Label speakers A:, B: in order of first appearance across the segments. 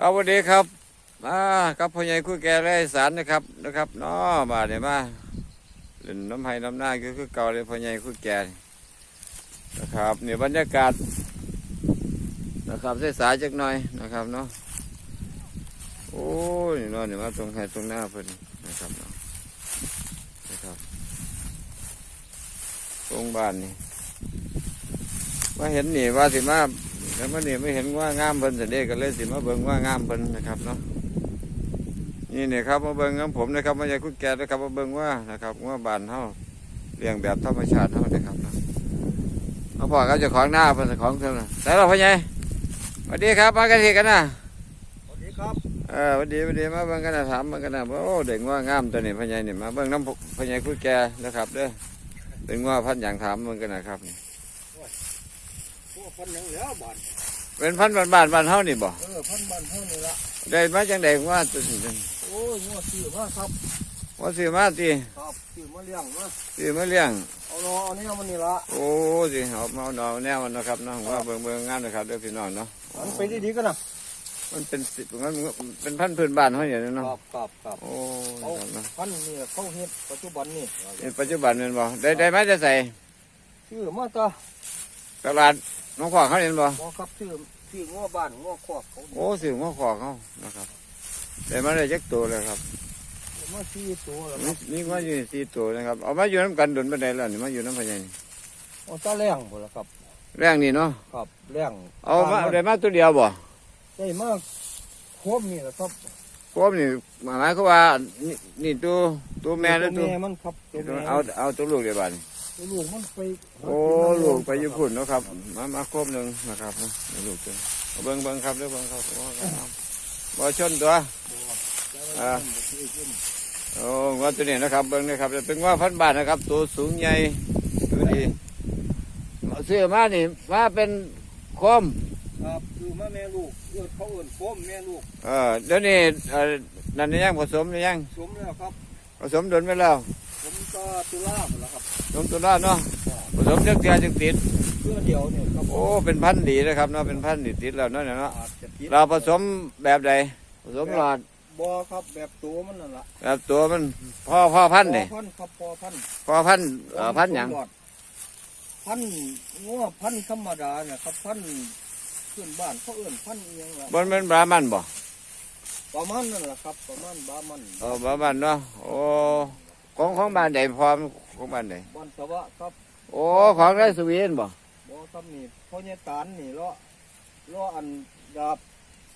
A: ครับสวัสดีครับมากับพ่อใหญ่คุยแก่ไรสารนะครับนะครับเนาะมาเนี่ยมาเล่นน้ำไห้น้ำหน้าคือคือเก่าเลยพ่อใหญ่คุยแก่นะครับเนี่ยบรรยากาศนะครับใส่สายจักหน่อยนะครับเนาะโอ้ยนาะเนี่ยมาตรงไห้ตรงหน้าเพิ่นนะครับเนาะนะครับตรงบ้านนี่มาเห็นนี่ว่าสิมา แล้วมันนี่ไม่เห็นว่างามเพิ่นเสด็จก็เลยสิมาเบิ่งว่างามเพิ่นนะครับเนาะนี่เนี่ยครับมาเบิ่งกับผมนะครับมาจากคุดแก่นะครับมาเบิ่งว่านะครับว่าบ้านเฮาเลี้ยงแบบธรรมชาติเฮานะครับเนาะมาพ่อเขาเจะของหน้าเพิ่นของเพิ่นน่ะแต่เราพ่อใหญ่สวัสดีครับมากันทีกันนะ
B: สวัสดีครับ
A: เออสวัสดีสวัสดีมาเบิ่งกันนะถามเบิ่งกันนะโอ้เด็กว่างามตัวนี้พ่อใหญ่นี่มาเบิ่งน้ำพ่อใหญ่คุดแก่นะครับเด้อเป็นว่าพันอย่างถามเบิ่งกันนะครับนี่
B: พว กพันหยังเหลือบาน
A: เป็นพันบ้านบ้านบ้านเฮานี่บ่
B: เออพันบานเท่านี้ละ
A: ได้มาจังไดว่าตัวนี้
B: โอ้ยงัวซื้อมาครับ
A: ว่าซื้อมาตี
B: ครับซื้อมาเลี้ยงมา
A: ซื้อมาเลี้ยง
B: เอาเนาะเอาเนี่ยมันนี่ละ
A: โอ้สิเอามาเอาหนอแนวมันนะครับเนาะว่าเบิ่งเบิ่งงานนะครับเด้อพี่น้องเนาะ
B: มันไปดีๆกันนะ
A: มันเป็นสิบมันเป็นพันธุ์พื้นบ้านเขาอย่างนี้
B: ค
A: เนาะ
B: รับครับครับ
A: โอ้
B: เอา
A: นะครับเนาะ
B: พันนี่เขาเฮ็ดปัจจุบันนี่
A: ในปัจจุบันแมันบ่ได้ได้มาจะใส่
B: ซื้อมาตา
A: ตลาด น้องขวางเขาเห็นบ่
B: บอครับซื้อซื้องัวบ้านงัวคอกเขา
A: โอ้สิน้องขวางเขานะครับได้มาได้จักตัวเลยครับ
B: มาซื้อตัวแล้ว
A: มีมีมาอยู่สี่ตัวนะครับ เอามาอยู่น้ำกันดุนบันไดแล้วนี่มาอยู่น้ำพญานี่
B: เอาตาแรงหมดแล้วครับ
A: แรงนี่เนาะ
B: ครับแรง
A: เอามาเอาได้มาตัวเดียวบ่
B: ได้มากครบนี่แหละครับ
A: ครบนี่หมายความว่านี่นี่ตัวตัวแม่หรือตัว
B: แม่มันครับตัวแม่
A: เอาเอาตัวลูกเดียวบัดนี้
B: ตัว ลูกมันไป
A: โอ้ลูกไปญี่ปุ่นเนาะครับ มามาครบหนึ่งนะครับเนาะลูกเจ้าเอาเบิ้งเบิ้งครับเด้อเบิ้งครับโอ้ครับบ่ชนตัวอ่าโอ้ว่าตัวนี้นะครับเบิ้งนะครับเป็นว่าพันบาทนะครับ ตัวสูงใหญ่ดูดีเสื้อมานี่มาเป็นคม
B: ครับคือมาแม่ลูกเอื้อเขาเอื้นโคมแม่ลูก
A: เออเดี๋ยวนี้เอ่อนั่นยังผสมหรือยัง
B: สมแล้วครับ
A: ผสมดนไปแล้ว
B: ผมก็ตุลาหมดแล้วครับ
A: ผ สมตัวน้าเนาะผสมเจ้าเกียจึงติด
B: เพื่อเดียวเนี่ยครับ
A: โอ้ เป็นพันธุ์ดีนะครับเนาะ เป็นพันธุ์ดีติดแล้วเนาะเนี่ยเนาะ
B: อาจจะติด
A: เราผสมแบบใด ผสมหลอด
B: บอครับแบบตัวมันนั่นละ
A: แบบตัวมันพ่อพ่อพันธุ์
B: พ
A: นี่
B: อพันธุ์ครับพอพันธุ์
A: พ่อพันธุ์เอ่อพันธุ์หยัง
B: ผมบอกพันธุ์งัวพันธุ์ธรรมดาเนี่ยครับพันธุ์เพื่อนบ้านเขาเอื้นพันธุ์อิหยังละ
A: บนเป็นบรามันบ่
B: ประมาณนั่นแหละครับประมาณบามัน
A: เออบรามันเนาะ โอ้ ของของบ้านใดพร้อม ของบ้านใด
B: บ้านสวะครับ
A: โอ้ของไรสวีเดนบ่
B: บอครับนี่พ่อเนี่ยตานนี่เลาะเลาะอันดาบ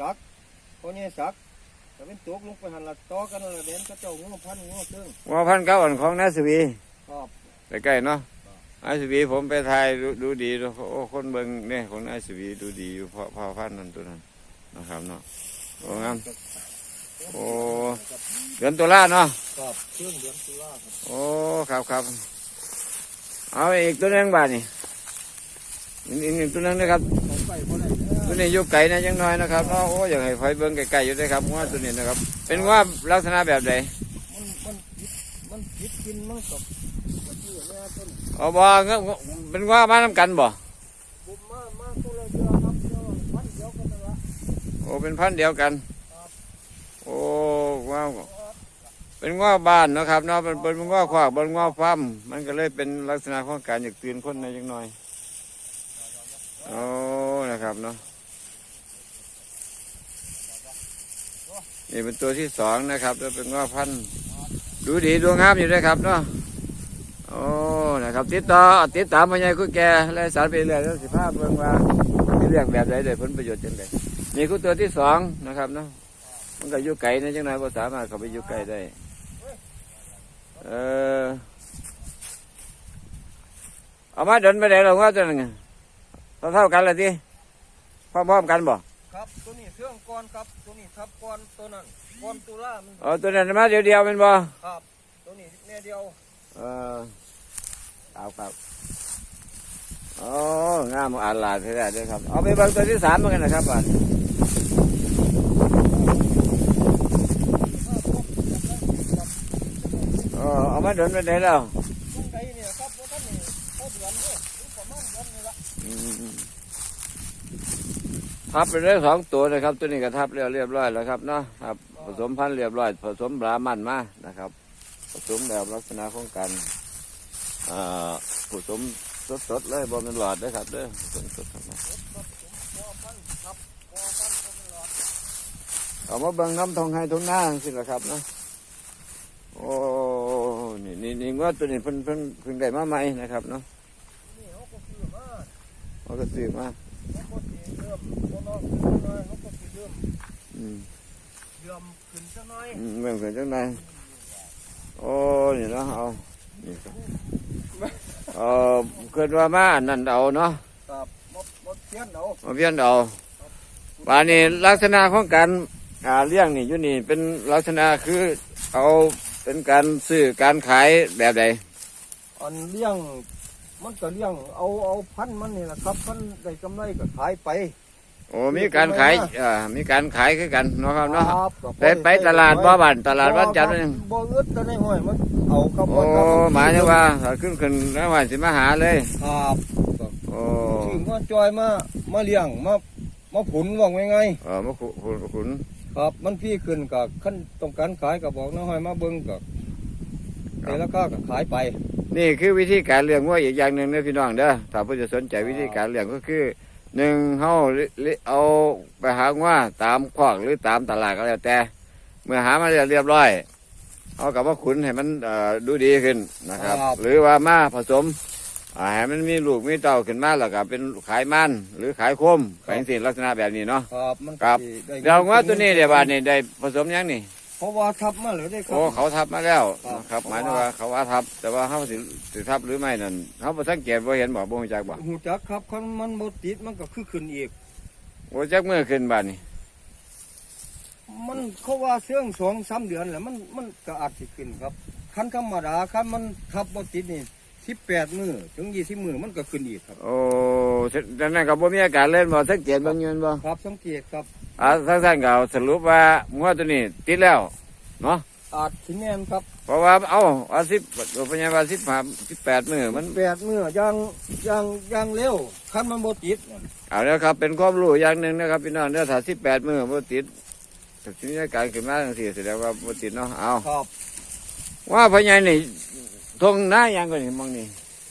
B: จักพ่อเนี่ยสักแต่เป็นตกลงไปหันละต่อกันละเด่นก็เจ้างัวพันธุ์งัวเครื่อง
A: ว่าพันธุ์เก้าอันของนาสวี
B: ครับ
A: ใกล้ๆเนาะนาสวีผมไปถ่ายดูดูดีดูโอ้คนเบิ่งเนี่ยของนาสวีดูดีอยู่เพราะพ่อพันธุ์นั่นตัวนั้นนะครับเนาะโอ้งาม โอ้เดือนตุลาเนาะ
B: ครับเครื่องเดือนตุลาครับ
A: โอ้ครับครับเอาอีกตัวหนึงบาทนี่อีกตัวหนึงนะครับตัวนี้ยู่ไก่นะยังน้อยนะครับเนาะโอ้อยากให้ไฟเบิ้งไก่ๆอยู่ด้วยครับว่าตัวนี้นะครับ เป็นว่าลักษณะแบบใด
B: มันมันผิดมันผิดกินมันกับมันชื่อแม่ต้น
A: เอาบ่เงอะเป็นว่ามาน้ำกันบ่
B: ผมมามาคนละเดือครับเดือพันเดียวกันนั่นละ
A: โอ้เป็นพันเดียวกัน ว้าวเป็นว่าบ้านนะครับเนาะเป็นเป็นว่าขวากเป็นว่าฟาร์มมันก็เลยเป็นลักษณะของการอยากตื่นคนในยังน้อยโอ้นะครับเนาะนี่เป็นตัวที่สองนะครับแล้วเป็นว่าพันดูดีดูงามอยู่ด้วยครับเนาะโอ้นะครับติดต่อติดตามมาไงคุณแกและสารไปเรื่อยแล้วสิภาพเบิ่งว่ามีเรื่องแบบใดได้ผลประโยชน์จังไดนี่คือตัวที่สองนะครับเนาะ มันก็อยู่ไกลนะจังไดบ่สามารถเข้าไปอยู่ไกลได้ เออ เอามาเดินไปไหนเราว่าจะนึงเท่าเท่ากันเลยทีพร้อมๆกันบ่
B: ครับตัวนี้เครื่องก้อนครับตัวนี้ทับก้อนตัวนั้นก้อนตุลามัน
A: อ๋อตัวนั้นมาเดียวเดียวๆแมันบ่
B: ครับตัวนี้แม่เดียว
A: เออเอาครับโอ้งามอ่านหลาดใช่ได้ด้วยครับ เอาไปเบิ่งตัวที่สามเหมือนกันนะครับบ่าด เออเอามาเดินไปไหนแล้ว
B: ตรงใดเนี่ยครับว่าท่านนี่เขาเดือนเนี่ยประมาณเดือนนี่ละ
A: อืมทับไปได้สองตัวนะครับ ตัวนี้ก็ทับเรียบเรียบร้อยแล้วครับเนาะครับ ผสมพันธุ์เรียบร้อย ผสมบรามันมานะครับ ผสมแบบลักษณะของการเอ่อผสมสดๆเลยบอมันหลอดเด้อครับเด้อผสมสดครับเอามาเบิ่งน้ำทองให้ทองหน้าสิละครับเนาะโอ้ นี่นี่นี่ว่าตัวนี้เพิ่นเพิ่นเพิ่งได้มาใหม่นะครับเนาะ
B: นี่เขาก็คือมา
A: เขาก็ซื้อมา
B: เขาก็สิเริ่มบ่น้อยขึ้นหน่อยเขาก็สิเริ่ม
A: อืม
B: เริ่มขึ้นจักหน่อย
A: อืมเบิ่งเพิ่นจังไดโอ้นี่เนาะเอานี่ครับเออเกิดว่ามานั่นเอาเนาะ
B: ครับบ่บ่เทียนเอา
A: มาเพี้ยนเอาป่านนี้ลักษณะของการเลี้ยงนี่อยู่นี่เป็นลักษณะคือเอา เป็นการซื้อการขายแบบใด
B: อันเลี้ยงมันก็เลี้ยงเอาเอาพันธุ์มันนี่แหละครับพันธุ์ได้กำไรก็ขายไป
A: โอ้มีการขายอ่ามีการขายคือกันเนาะครับเนาะ
B: ครับก็
A: ไปไปตลาดบ่บ้านตลาดบ้านจันทร์นั่น
B: บ่อึดแต่ในห้อยมันเอาครับ
A: โอ้หมายถึงว่าถ้าขึ้นขึ้นแล้วว่าสิมาหาเลย
B: ครับ
A: โอ้
B: ถึงว่าจอยมามาเลี้ยงมามาผุนว่าไงไง
A: เออมาขุขุนขุน
B: ครับมันพี่ขึ้นกับขั้นต้องการขายก็บอกน้าห้อยมาเบิ่งก็แต่ราคาก็ขายไป
A: นี่คือวิธีการเลี้ยงวัวอีกอย่างหนึ่งนะพี่น้องเด้อถ้าผู้จะสนใจวิธีการเลี้ยงก็คือหนึ่งเฮาลิเอาไปหาวัวตามคอกหรือตามตลาดก็แล้วแต่ เมื่อหามาเรียบร้อยเอากับว่าขุนให้มันเอ่อดูดีขึ้นนะครับ หรือว่ามาผสมอ่า ให้มันมีลูกมีเต้าขึ้นมาแล้วก็เป็นขายมันหรือขายโคมแปลงสิลักษณะแบบนี้เนาะ
B: ครับมัน
A: ครับ
B: สิได้
A: เราว่าตัวนี้เดี๋ยวบาดนี้ได้ผสมยังนี่
B: เพราะว่าทับมาแล้วได้ครั
A: โอ้เขาทับมาแล้ว
B: ครับ
A: นะครับหมายถึงว่าเขาว่าทับ แต่ว่าเขาสิสิทับหรือไม่นั่นเขาบ่สังเกตบ่เห็นบ่บ่รู้จักบ่
B: หูจักครับคันมันบ่ติดมันก็คือขึ้นอีก
A: บ่จักมือขึ้นบาดนี้
B: มันเขาว่าเสื่องสองสามเดือนแล้วมันมันก็อาจสิขึ้นครับคันธรรมดาคันมันทับบ่ติดนี่ สิบแปดมือถึงยี่สิบมือมันก็ขึ้นอีกครับ
A: โอ้ดังนั้นก็บ่มีอาการเล่นบ่สังเกตเบางอยืนบ่
B: ครับสังเกตครับ
A: อ่าทั้งท่านก็สรุปว่างัวตัวนี้ติดแล้วเนาะ
B: อาจสิแม่นครับ
A: เพราะว่าเอ้าว่า10ตัวปัญญาว่า15 18มื้อมัน
B: แปดมือยังยังยังเร็วคันมันบ่ติด
A: เอาแล้วครับเป็นความรู้อย่างหนึงนะครับพี่น้องเด้อถ้า18มื้อบ่ติดถ้ามีอาการขึ้นมาจังซี่แสดงว่าบ่ติดเนาะเอา
B: ครับ
A: ว่าพญายนี่ ทงหน้ายังก่อนนี่มองนี่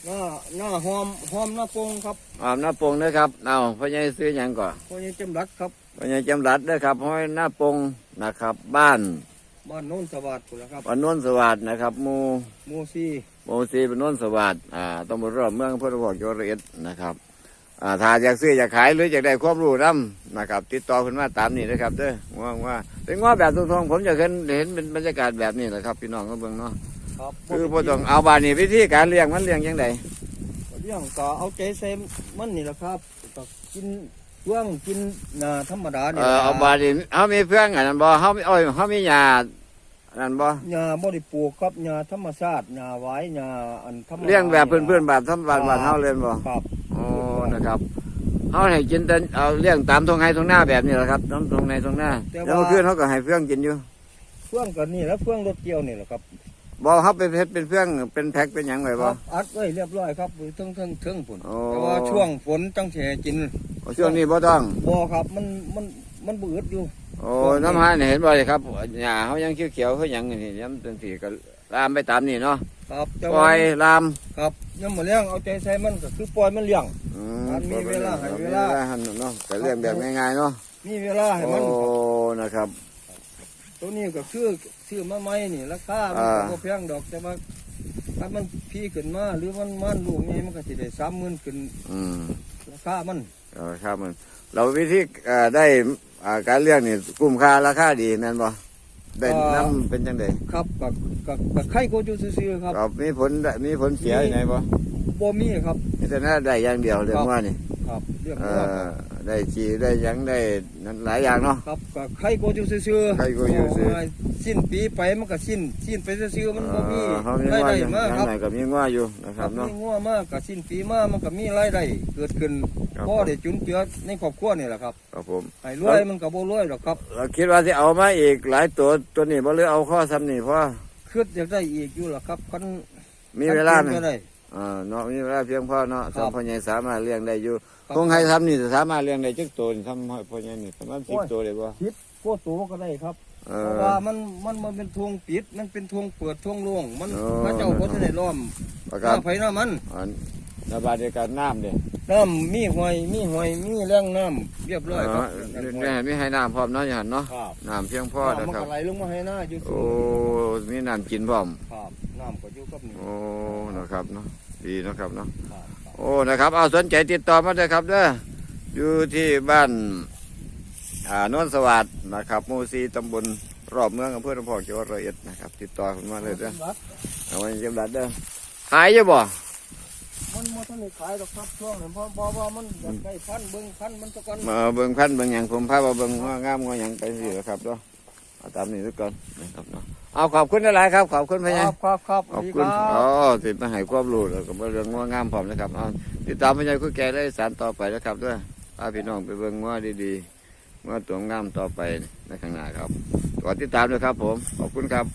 B: หน้าหน้าหอมหอมหน้าโปงครับ
A: อาบหน้าปงนะครับเอาพญายซื้อหยังก่อน
B: พวกนี้จำรัดครับ
A: พญายจำรัดเด้อครับห้อยหน้าปงนะครับ บ้าน
B: บ้านโน้นสวัสดิ์พุ่นละครับ
A: วันนนสวัสดนะครับหมู
B: หมู่ซี
A: หมูซีเป็นนนสวัสดอ่าตำบลรอบเมืองพุทธบอกโยระเอ็ดนะครับอ่าถ้าอยากซื้ออยากขายหรืออยากได้ความรู้นํนะครับ ติดต่อขึ้นมาตามนี้นะครับเด้อว่าว่าเป็นง้อแบบตรงๆผมจะเห็นเห็นเป็นบรรยากาศแบบนี้แหละครับ พี่น้องก็เบิ่งเนาะ
B: ครับ
A: คือพอต้องเอาบานนี้วิธีการเลี้ยงมันเลี้ยงยังไง
B: เรื่องก็เอาใจใส่มันนี่แหละครับก็กินเฟื่องกินหนาธรรมดา
A: เอ
B: นี่
A: อ
B: ล่ะ
A: เอาบาดนี้เขามีเพื่อนอันนั้นบ่เขามีโอ้ยเขามียาอันนั้นบ่
B: หญ้าบ่ได้ปลูกครับหญ้าธรรมชาติหญ้าหวายหญ้าอันธรรมดา
A: เลี้ยงแบบเพื่อนๆแบบธรรมดาบ้านเฮาเล่นบ่
B: ครับ
A: โอ้นะครับเขาให้กินแต่เอาเลี้ยงตามทงไห้ทงหน้าแบบนี้แหละครับน้ำทงในทงหน้าแล้วเมื่อคืนเขาก็ให้เพื่อนกินอยู่
B: เฟื่องก็นี่แล้วเฟื่องรถเกี่ยวนี่แหละครับ
A: บ่เขาไปเพชรเป็นเพื่อนเป็นแพ็คเป็นหยังไง
B: ค
A: บ่
B: รับอัดไว้เรียบร้อยครับอยู่เทั้งเทั้งเทั้งผุน
A: โอ้
B: แต่ว่าช่วงฝนจังสิให้กิน
A: ช่วงนี้บ่ต้อง
B: บ่ครับมันมันมันบืดอยู่
A: โอ้น้ำหาเนี่ยเห็นบ่เลยครับหญ้าเขายังเขียวๆเขาหยังนี่ย้ำจังซี่ก็ลามไปตามนี่เนาะ
B: ครับแต่
A: ปล่
B: ว่า
A: อยลาม
B: ครับยังบ่เลี้ยงเอาใจใส่มันก็คือปล่อยมันเลี้ยง
A: อื
B: มันมีเวลาให้เวลา
A: ให้เนาะก็เลี้ยงแบบง่ายๆเนาะ
B: มีเวลาให้มัน
A: โอ้ นะครับ
B: ตัวนี้ก็คือซื้อมาใหม่นี่ราคามัน
A: อ่า
B: ก็บ่แพงดอกแต่ว่าถ้ามันพี่ขึ้นมาหรือมันมันลูกนี่มันก็สิได้30,000ขึ้น
A: อืม
B: ราคามัน
A: เออครับมัน เราวิธีเอ่อได้อ่าการเลี้ยงนี่คุ้มค่าราคาดีแม่นบ่ได้น้ำเป็นจังได
B: ครับกับกับกับไข่โกจูซื่อๆครับ
A: ครับมีผลได้มีผลเสียอยู่ไหนบ่
B: บ่มีครับ
A: มีแต่น่าได้อย่างเดียวเรื่องว่านี่
B: ครับเรื่อง
A: เอ
B: ว่าค
A: อ
B: รับ
A: ได้ชีได้หยังได้นั่นหลายอย่างเนาะ
B: ครับกับไข่โกจูซื่อๆ
A: ไข่โกจูซื่อ
B: โยสิ้นปีไปมันก็สิ้น สิ้นไปซื่อๆมันบ่มี
A: เออเขามี
B: ราย
A: ว่า
B: ได้
A: อยู่
B: มา
A: อย่าง
B: ครับ
A: ไหนก็มีว่าอยู่นะค
B: ค
A: รั
B: รั
A: บบเนาะ
B: มีงัวมากก็สิ้นปีมามันก็มีรายได้เกิดขึ้น
A: ครับ
B: พ่อได้จุนเจือในครอบครัวนี่แหละครับ
A: ครับผม
B: ไอ้รวยมันก็บ่รวยหรอกครับ
A: เราคิดว่าสิเอามาอีกหลายตัวตัวนี้บ่หรือเอาข้อซ้ำนี่เพราะ
B: คิดอยากได้อีกอยู่ล่ะครับคัน
A: มีเวลา
B: คัน
A: ไหม
B: กินก็ได้
A: อ่าเนาะมีเวลาเพียงพอเนาะ
B: ครับ
A: ทำพ่อใหญ่สามารถเลี้ยงได้อยู่
B: ครับ
A: คงให้ทำนี่สามารถเลี้ยงได้จักตัวนี่ทำพ่อใหญ่นี่ประมาณสิบตัวเลยบ่
B: คิดโคตรโตก็ได้ครับ
A: เอ
B: เพราะ
A: อ
B: ว่ามันมันมันเป็นทวงปิด มันเป็นทวงเปิดทวงโล่งมัน
A: อ๋อ
B: พระเจ้าบ่ทันได้ล้อม
A: ประกาศ
B: น้ำไผน้ำมัน
A: อันระบาดในการน้ำเด้
B: น้ำมีหอยมีหอยมีแรงน้ำเรียบร้อยครับ
A: แม่ไม่ให้น้ำพร้อมเนาะอย่างนั้นเนาะ
B: ครับ
A: น้ำเพียงพอ
B: น้ำ
A: นะ
B: มัน
A: ครับ
B: ก็ไหลลงมาให้หน้าอยู่สู
A: โอ้
B: ง
A: มีน้ำกินพร้อม
B: ครับน้ำ ก็อยู่กับนี่
A: โอ้นะครับเนาะดีนะครับเนาะ
B: ครับครับ
A: โอ้นะครับเอาสนใจติดต่อมาเลยครับเด้ออยู่ที่บ้านอ่าโนนสวัสดนะครับหมู่ซีตำบลรอบเมืองอำเภอลำพองจังหวัดร้อยเอ็ดนะครับติดต่อคุณมาเลยเด้อเอาไว้จำรัดเด้อขายอยู่บ่
B: มันบ่ทันได้ขายดอกครับช่วงนั้นเพราะเพราะว่ามันอยากได้พันธุ์เบิ่งพันธุ์มันตะกอน
A: มาเบิ่งพันธุ์เบิ่งหยังผมพามาเบิ่งว่างามว่าหยังไปสิแล้วครับเนาะ เอาตามนี้ทุกคนนะครับเนาะเอาขอบคุณหลายๆครับ ขอบคุณพะ
B: ค
A: ยั
B: รับครับครับ
A: ขอบ
B: สวัสดี
A: คุณ
B: รับ
A: อ๋อติดมาให้ความรู้แล้วก็มาเรื่องง่วงงามพร้อมนะครับเอาติดตามพญายคุยแก่ได้สารต่อไปนะครับด้วยพาพี่น้องไปเบิ่งง่วดีๆง่วตัวงามต่อไปในข้างหน้าครับขอติดตามด้วยครับ ผมขอบคุณครับ